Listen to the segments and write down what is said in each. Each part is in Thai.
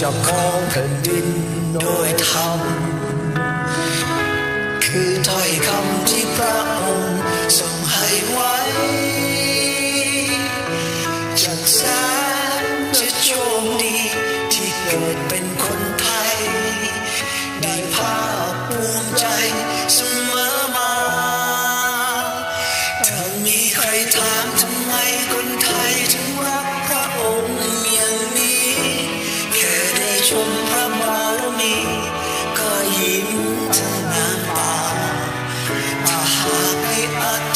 จะครองแผ่นดินโดยธรรม คือถ้อยคำที่พระองค์ทรงให้ไว้จังแสนจะโชคดีที่เกิดเป็นคนไทย ได้ภาคภูมิใจ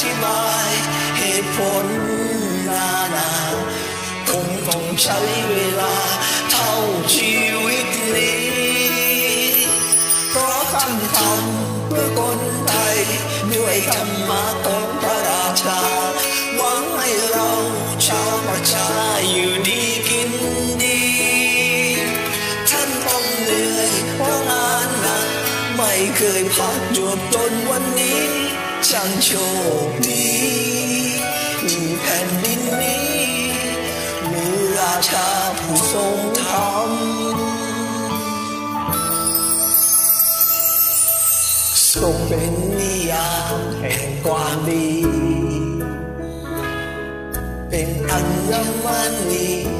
ธิบายเหตุผลนานาคงต้องใช้เวลาเท่าชีวิตนี้ เพราะท่านทำเพื่อคนไทยด้วยธรรมะของพระราชา หวังให้เราชาวประชาอยู่ดีกินดี ท่านต้องเหนื่อยเพราะงานหนักไม่เคยพักจวบจนวัน ช่างโชคดีที่แผ่นดินนี้มีราชาผู้ทรงธรรมทรงเป็นนิยามแห่งความดี เป็นอัญมณี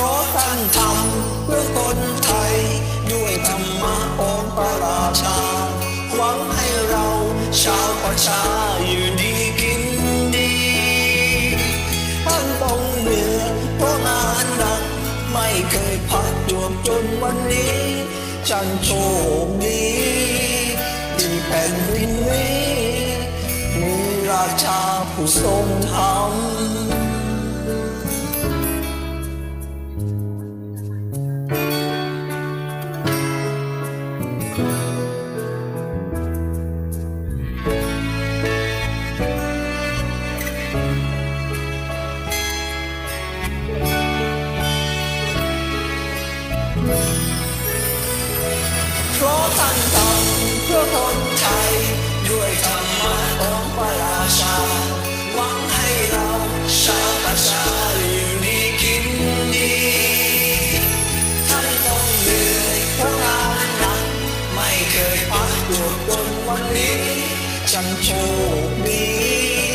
เพราะท่านทำเพื่อคนไทย ด้วยธรรมะองค์พระราชา หวังให้เราชาวประชาอยู่ดีกินดี ท่านต้องเหนื่อยเพราะงานหนัก ไม่เคยพักจวบจนวันนี้จันโชคดีที่แผ่นดินนี้มีราชาผู้ทรงธรรม ร้องตั้งทำเพื่อคนไทยด้วยธรรมะของพระราชา หวังให้เราชาวประชาอยู่ดีกินดีท่านต้องเหนื่อยเพราะงานนักไม่เคยพักตัวจนวันนี้ ฉันโชคดี